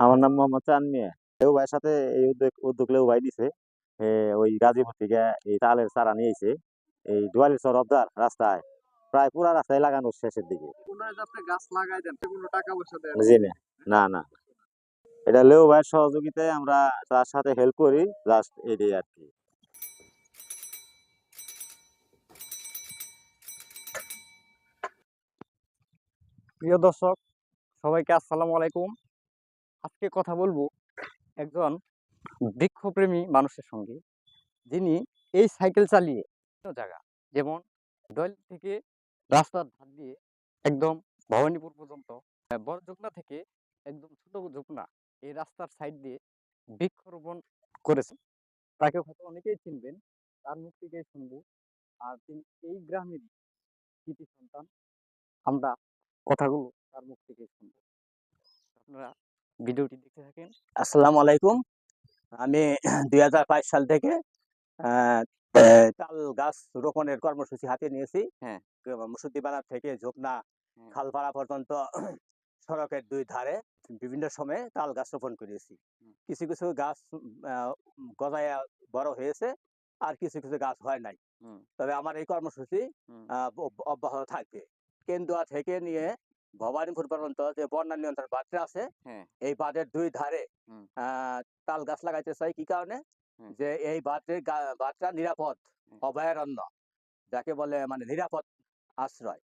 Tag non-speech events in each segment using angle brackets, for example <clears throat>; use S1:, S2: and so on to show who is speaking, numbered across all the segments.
S1: আমার নাম মোহাম্মদ চান মিয়া ভাইয়ের সাথে এই উদ্যোগ উদ্যোগ লেউ ভাই দিছে ওই গাজীপুর থেকে এই তালের চারা নিয়েছে এই দুয়ালি চর অবদার রাস্তায়। প্রায় পুরা রাস্তায় লাগানো শেষের দিকে। জি না না না। এটা লেউ ভাইয়ের সহযোগিতায় আমরা তার সাথে হেল্প করি জাস্ট এটাই আর কি।
S2: প্রিয় দর্শক সবাইকে আসসালামু আলাইকুম। আজকে কথা বলব একজন বৃক্ষপ্রেমী মানুষের সঙ্গে যিনি এই সাইকেল চালিয়ে বিভিন্ন জায়গা যেমন দল থেকে রাস্তার ধার দিয়ে একদম ভবানীপুর পর্যন্ত বড় যমুনা থেকে একদম ছোট যমুনা এই রাস্তার সাইড দিয়ে বৃক্ষরোপণ করেছেন। তাকে হয়তো অনেকেই চিনবেন তার মুখ থেকেই শুনব। আর তিনি এই গ্রামের কৃতি সন্তান। আমরা কথাগুলো তার মুখ থেকে শুনব। আপনারা ভিডিওটি দেখতে থাকেন।
S3: আসসালামু আলাইকুম। আমি <clears throat> দুই হাজার বাইশ সাল থেকে তাল গাছ রোপণের কর্মসূচি হাতে নিয়েছি।
S2: হ্যাঁ।
S3: মুসুদ্দিবাজার থেকে ঝোপনা
S2: হ্যাঁ।
S3: খালপাড়া পর্যন্ত <clears throat> সড়কের দুই ধারে বিভিন্ন সময়ে তাল গাছ রোপণ করেছি। কিছু কিছু গাছ গজায় বড় হয়েছে আর কিছু কিছু গাছ হয় নাই। তবে আমার এই কর্মসূচি আহ, অব্যাহত থাকবে। কেন্দুয়া থেকে নিয়ে ভবানীপুর পর্যন্ত যে বন্যা নিয়ন্ত্রণ বাঁধটা আছে।
S2: হ্যাঁ।
S3: এই বাঁধের দুই ধারে তাল গাছ লাগাইতে চাই। কি কারণে? যে এই বাঁধের বাঁধটা নিরাপদ অভয়ারণ্য যাকে বলে মানে নিরাপদ আশ্রয়।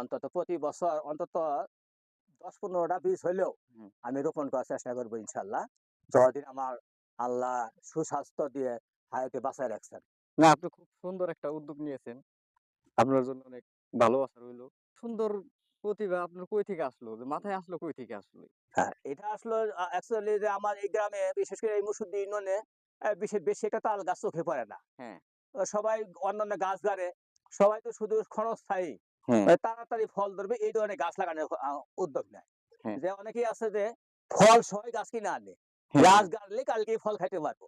S3: অন্তত প্রতি বছর অন্তত দশ পনেরোটা বীজ
S2: হুম।
S3: আমি রোপণ করার চেষ্টা করব ইনশাল্লাহ যতদিন আমার আল্লাহ সুস্বাস্থ্য দিয়ে হায়াতে বাঁচায় রাখছেন।
S2: না আপনি খুব সুন্দর একটা উদ্যোগ নিয়েছেন। আপনার জন্য অনেক ভালোবাসা রইল। সুন্দর প্রতিভা আপনার কই থেকে আসলো? যে মাথায় আসলো কই থেকে আসলো?
S3: হ্যাঁ এটা আসলে অ্যাকচুয়ালি যে আমার এই গ্রামে বিশেষ করে এই মুসুদ্দি ইউনিয়নে বিশেষ বেশি একটা তাল গাছ চোখে পড়ে না।
S2: হ্যাঁ।
S3: সবাই অন্যান্য গাছ গাড়ে সবাই তো শুধু ক্ষণস্থায়ী।
S2: হ্যাঁ।
S3: মানে তাড়াতাড়ি ফল ধরবে এই ধরনের গাছ লাগানোর উদ্যোগ নেয়।
S2: হ্যাঁ।
S3: যে অনেকেই আছে যে ফল সবাই গাছ কিনে আনে গাছ গাড়লে কালকে ফল খাইতে পারব।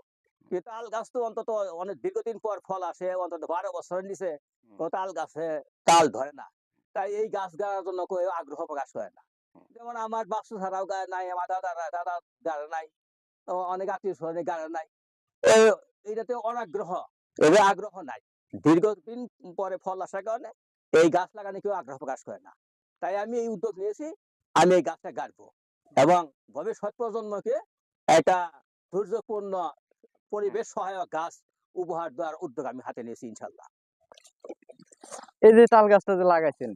S3: কিন্তু তাল গাছ তো অন্তত অনেক দীর্ঘদিন পর ফল আসে অন্তত বারো বছরের নিচে তাল গাছে তাল ধরে না। তাই এই গাছ গাড়ার জন্য কেউ আগ্রহ প্রকাশ করে না। যেমন আমার বাক্সু ছাড়াও গায়ে নাই আমার দাদা দাদা গাড়ে নাই অনেক আত্মীয় স্বজনের গাড়ে নাই। এইটাতে অনাগ্রহ এদের আগ্রহ নাই। দীর্ঘদিন পরে ফল আসার কারণে এই গাছ লাগানো কেউ আগ্রহ প্রকাশ করে না। তাই আমি এই উদ্যোগ নিয়েছি আমি এই গাছটা গাড়বো এবং ভবিষ্যৎ প্রজন্মকে একটা ধৈর্যপূর্ণ পরিবেশ সহায়ক গাছ উপহার দেওয়ার উদ্যোগ আমি হাতে নিয়েছি ইনশাল্লাহ।
S2: এই যে তাল গাছটা যে লাগাইছেন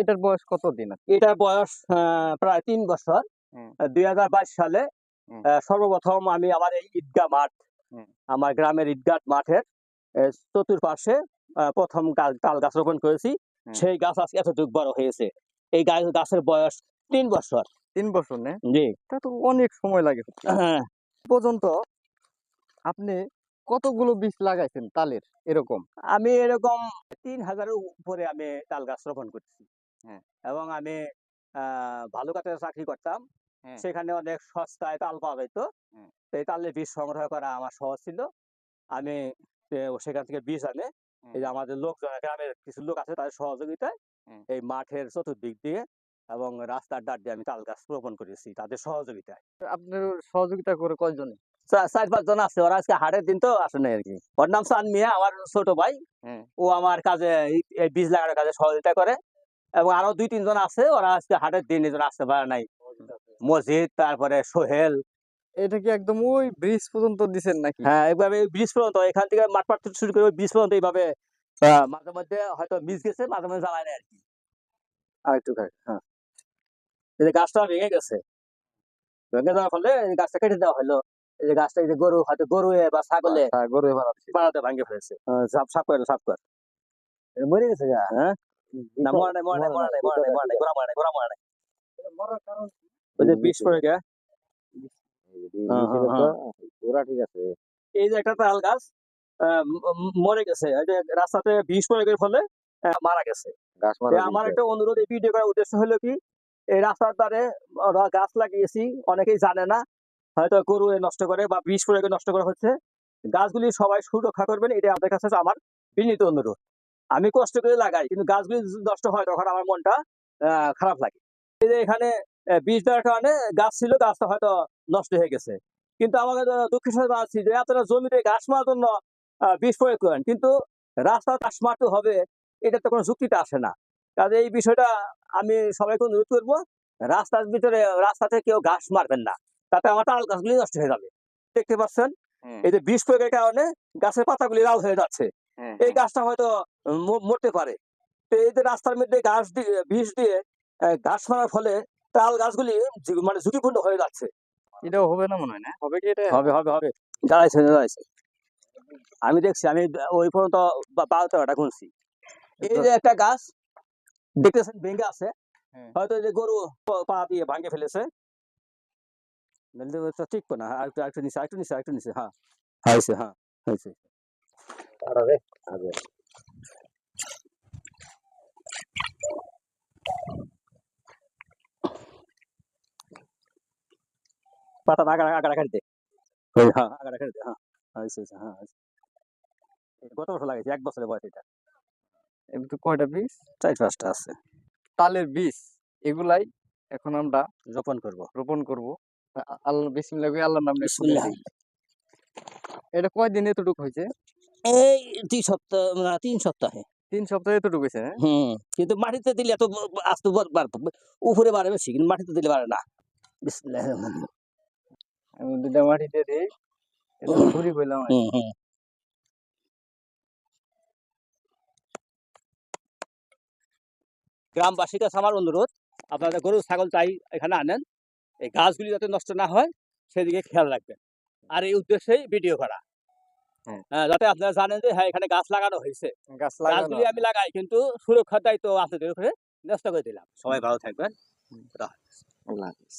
S2: এটার বয়স কত দিন
S3: এটার বয়স প্রায় তিন বছর। দুই হাজার বাইশ সালে সর্বপ্রথম আমি আমার এই ঈদগা মাঠ আমার গ্রামের ঈদগাহ মাঠের চতুর্পাশে প্রথম তাল গাছ রোপণ করেছি। সেই গাছ আজকে এতটুকু বড় হয়েছে। এই গাছ গাছের বয়স তিন বছর।
S2: তিন বছর না?
S3: জি।
S2: তা তো অনেক সময় লাগে।
S3: হ্যাঁ।
S2: পর্যন্ত আপনি কতগুলো বীজ লাগাইছেন তালের? এরকম?
S3: আমি এরকম তিন হাজারের উপরে আমি তাল গাছ রোপণ করছি।
S2: হ্যাঁ।
S3: এবং আমি আহ ভালুকাতে চাকরি করতাম।
S2: হ্যাঁ।
S3: সেখানে অনেক সস্তায় তাল পাওয়া যেত।
S2: হ্যাঁ।
S3: এই তালের বীজ সংগ্রহ করা আমার সহজ ছিল। আমি সেখান থেকে বীজ আনে। এই যে আমাদের লোকজন গ্রামের কিছু লোক আছে তাদের সহযোগিতায় এই মাঠের চতুর্দিক দিয়ে এবং রাস্তার ডাট দিয়ে আমি তাল গাছ রোপণ করেছি তাদের সহযোগিতায়।
S2: আপনার সহযোগিতা করে কয়জনে?
S3: চার পাঁচ জন আছে ওরা আজকে হাটের দিন তো আসে না আর কি। ওর নাম সান মিয়া আমার ছোট ভাই। ও আমার কাজে এই- বীজ লাগানোর কাজে সহযোগিতা করে। এবং আরও দুই তিনজন আছে ওরা আজকে হাটের দিন এজন আসতে পারে নাই। মসজিদ তারপরে সোহেল।
S2: এটা কি একদম ওই ব্রিজ পর্যন্ত দিছেন নাকি?
S3: হ্যাঁ এইভাবে ব্রিজ পর্যন্ত এখান থেকে মাঠ পাট থেকে শুরু করে ওই ব্রিজ পর্যন্ত এইভাবে মাঝে মধ্যে হয়তো মিস গেছে মাঝে মাঝে জ্বালায় না আর কি।
S2: আর একটু হ্যাঁ।
S3: গাছটা ভেঙে গেছে। ভেঙে যাওয়ার ফলে গাছটা কেটে দেওয়া হলো। এই যে গাছটা এই যে গরু হয়তো গরু বা ছাগলে
S2: হ্যাঁ গরু
S3: পাড়াতে ভাঙে ফেলেছে। সাপ সাপ করে সাপ কর।
S1: মরে গেছে গা?
S3: হ্যাঁ? না মরা নাই মরা নাই মরা নাই মরা নাই মরা নাই। গোড়া মরা নাই গোড়া মরা নাই। ওই যে বিষ পড়ে গে। হ্যাঁ, হ্যাঁ, হ্যাঁ।
S1: ওরা ঠিক আছে।
S3: এই যে একটা তাল গাছ মরে গেছে। এই রাস্তাতে বিষ পড়ে গের ফলে আহ, মারা গেছে। আমার একটা অনুরোধ এই ভিডিও করার উদ্দেশ্য হলো কি এই রাস্তার ধারে গাছ লাগিয়েছি অনেকেই জানে না। হয়তো গরু নষ্ট করে বা বিষ প্রয়োগে নষ্ট করা হচ্ছে। গাছগুলি সবাই সুরক্ষা করবেন এটা আপনাদের কাছে আমার বিনীত অনুরোধ। আমি কষ্ট করে লাগাই, কিন্তু গাছগুলি নষ্ট হয় তখন আমার মনটা খারাপ লাগে। এই যে এখানে বীজ দেওয়ার কারণে গাছ ছিল, গাছটা হয়তো নষ্ট হয়ে গেছে। কিন্তু আমাকে দুঃখের সাথে জানাচ্ছি যে আপনারা জমিতে ঘাস মারার জন্য বীজ প্রয়োগ করেন। কিন্তু রাস্তা ঘাস মারতে হবে এটা তো কোনো যুক্তিতে আসে না। কাজে এই বিষয়টা আমি সবাইকে অনুরোধ করব, রাস্তার ভিতরে, রাস্তাতে কেউ ঘাস মারবেন না। তাতে আমার তাল গাছগুলি নষ্ট হয়ে যাবে। দেখতে পাচ্ছেন? এই যে বিষ প্রয়োগের কারণে গাছের পাতাগুলি লাল হয়ে যাচ্ছে। এই গাছটা হয়তো মরতে পারে। তো এই যে রাস্তার মধ্যে গাছ দিয়ে বিষ দিয়ে ঘাস মারার ফলে তাল গাছগুলি মানে ঝুঁকিপূর্ণ হয়ে যাচ্ছে।
S2: এটাও হবে না মনে হয় না? হবে কি এটা?
S3: হবে হবে হবে। দাঁড়াইছে দাঁড়াইছে। আমি দেখছি আমি ওই পর্যন্ত বারো তেরোটা গুনছি। এই যে একটা গাছ দেখতেছেন ভেঙে আছে।
S2: হ্যাঁ।
S3: হয়তো যে গরু পা দিয়ে ভাঙে ফেলেছে। ঠিক না আর একটু একটু নিচে একটু নিচে একটু নিচে হ্যাঁ হয়েছে হ্যাঁ হয়েছে পাতা আগাড়া আগাড়া কাটি দে ওই হ্যাঁ কাটি দে হ্যাঁ হয়েছে হ্যাঁ গত বছর লাগাইছি এক বছরের বয়স এটা
S2: তো কয়টা বীজ
S3: চার পাঁচটা আছে
S2: তালের বীজ এগুলাই এখন আমরা
S3: রোপণ করব
S2: রোপণ করব আল্লাহ বিসমিল্লাহ কই আল্লাহর নামে
S3: বিসমিল্লাহ।
S2: এটা কয় দিন এতটুকু হয়েছে
S3: এই দুই সপ্তাহ না তিন সপ্তাহে।
S2: তিন সপ্তাহে এতটুকু হয়েছে হ্যাঁ?
S3: হুম কিন্তু মাটিতে দিলে এত আস্তে বার- উপরে বাড়ে বেশি কিন্তু মাটিতে দিলে বাড়ে না। রহিম।
S2: আমি দুটা মাটিতে দিই ঘুরি কইলাম
S3: হুম, হুম। গ্রামবাসীর কাছে আমার অনুরোধ। আপনারা গরু ছাগল চাই এখানে আনেন। এই গাছগুলি যাতে নষ্ট না হয় সেদিকে খেয়াল রাখবেন। আর এই উদ্দেশ্যেই ভিডিও করা।
S2: হ্যাঁ।
S3: হ্যাঁ, যাতে আপনারা জানেন যে হ্যাঁ এখানে গাছ লাগানো হয়েছে। গাছগুলি আমি লাগাই কিন্তু সুরক্ষার দায়িত্ব আপনাদের উপরে নষ্ট করে দিলাম। সবাই ভালো থাকবেন।
S2: আল্লাহ হাফেজ।